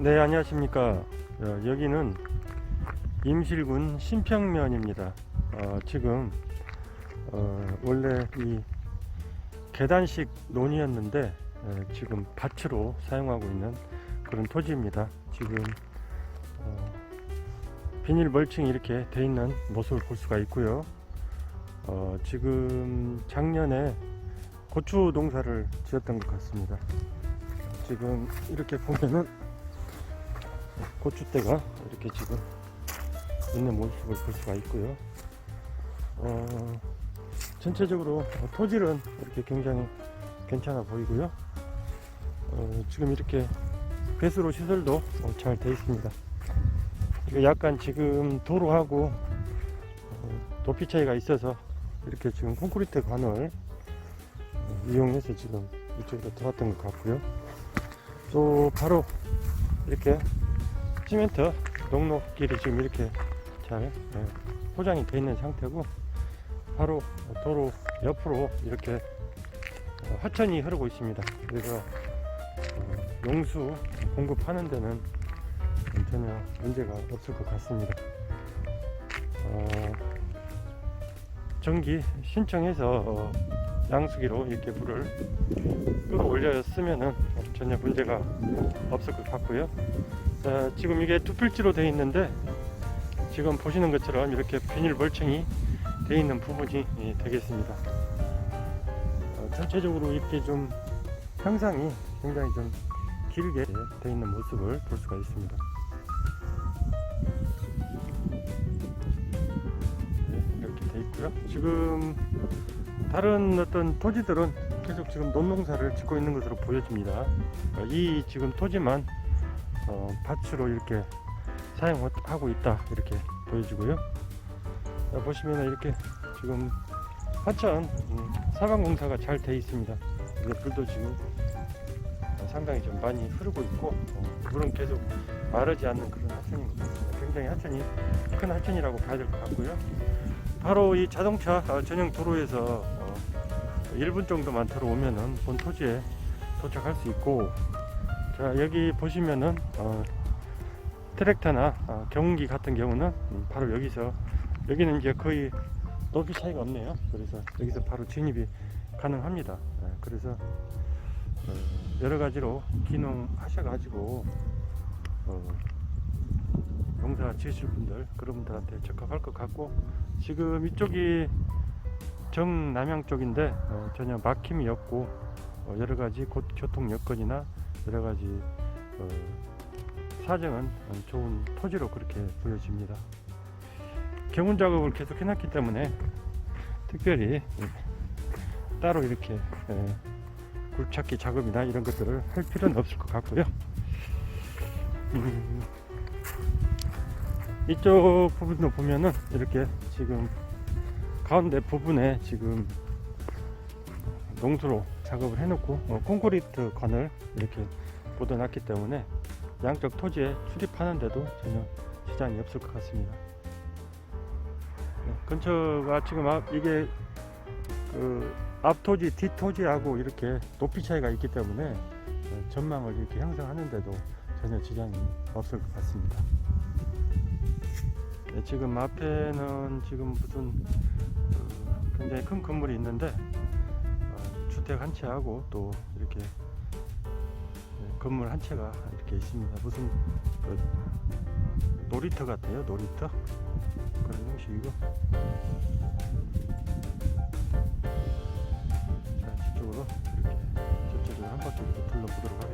네, 안녕하십니까. 어, 여기는 임실군 신평면입니다. 어, 지금 어, 원래 이 계단식 논이었는데 어, 지금 밭으로 사용하고 있는 그런 토지입니다. 지금 어, 비닐 멀칭이 이렇게 돼 있는 모습을 볼 수가 있고요. 어, 지금 작년에 고추 농사를 지었던 것 같습니다. 지금 이렇게 보면은 고추대가 이렇게 지금 있는 모습을 볼 수가 있고요. 어, 전체적으로 토질은 이렇게 굉장히 괜찮아 보이고요. 어, 지금 이렇게 배수로 시설도 어, 잘 되어 있습니다. 약간 지금 도로하고 어, 높이 차이가 있어서 이렇게 지금 콘크리트 관을 어, 이용해서 지금 이쪽으로 들어왔던 것 같고요. 또 바로 이렇게 시멘트 농로길이 지금 이렇게 잘 예, 포장이 되어 있는 상태고 바로 도로 옆으로 이렇게 어, 하천이 흐르고 있습니다. 그래서 어, 용수 공급하는 데는 전혀 문제가 없을 것 같습니다. 어, 전기 신청해서 어, 양수기로 이렇게 물을 끌어올렸으면은 전혀 문제가 없을 것 같고요. 자, 지금 이게 투필지로 되어 있는데 지금 보시는 것처럼 이렇게 비닐 멀칭이 되어 있는 부분이 예, 되겠습니다. 어, 전체적으로 이렇게 좀 형상이 굉장히 좀 길게 되어 있는 모습을 볼 수가 있습니다. 네, 이렇게 되어 있고요. 지금 다른 어떤 토지들은 계속 지금 논농사를 짓고 있는 것으로 보여집니다. 어, 이 지금 토지만 어, 밭으로 이렇게 사용하고 있다 이렇게 보여지고요. 자, 보시면 이렇게 지금 하천 음, 사방공사가 잘 돼 있습니다. 이제 불도 지금 상당히 좀 많이 흐르고 있고 어, 물은 계속 마르지 않는 그런 같습니다. 굉장히 하천이 큰 하천이라고 봐야 될 것 같고요. 바로 이 자동차 어, 전용 도로에서 어, 1분 정도만 들어오면은 본 토지에 도착할 수 있고 자 여기 보시면은 어, 트랙터나 어, 경운기 같은 경우는 음, 바로 여기서 여기는 이제 거의 높이 차이가 없네요. 그래서 여기서 바로 진입이 가능합니다. 네, 그래서 어, 여러 가지로 기능하셔 가지고 어, 농사 지으실 분들 그런 분들한테 적합할 것 같고 지금 이쪽이 정남향 쪽인데 어, 전혀 막힘이 없고 어, 여러 가지 곧 교통 여건이나 여러 가지 어, 사정은 어, 좋은 토지로 그렇게 보여집니다. 경운 작업을 계속 해놨기 때문에 특별히 예, 따로 이렇게 예, 굴착기 작업이나 이런 것들을 할 필요는 없을 것 같고요. 음, 이쪽 부분도 보면은 이렇게 지금 가운데 부분에 지금 농수로 작업을 해놓고 어, 콘크리트 관을 이렇게 묻어놨기 때문에 양쪽 토지에 출입하는데도 전혀 지장이 없을 것 같습니다. 네, 근처가 지금 앞 이게 그 앞토지 뒷토지하고 이렇게 높이 차이가 있기 때문에 어, 전망을 이렇게 형성하는데도 전혀 지장이 없을 것 같습니다. 네, 지금 앞에는 지금 무슨 어, 굉장히 큰 건물이 있는데 어, 주택 한 채하고 또 이렇게 네, 건물 한 채가 이렇게 있습니다. 무슨 그 놀이터 같아요, 놀이터 그런 형식이고. 자, 저쪽으로 이렇게 저쪽으로 한 바퀴 이렇게 둘러보도록 하겠습니다.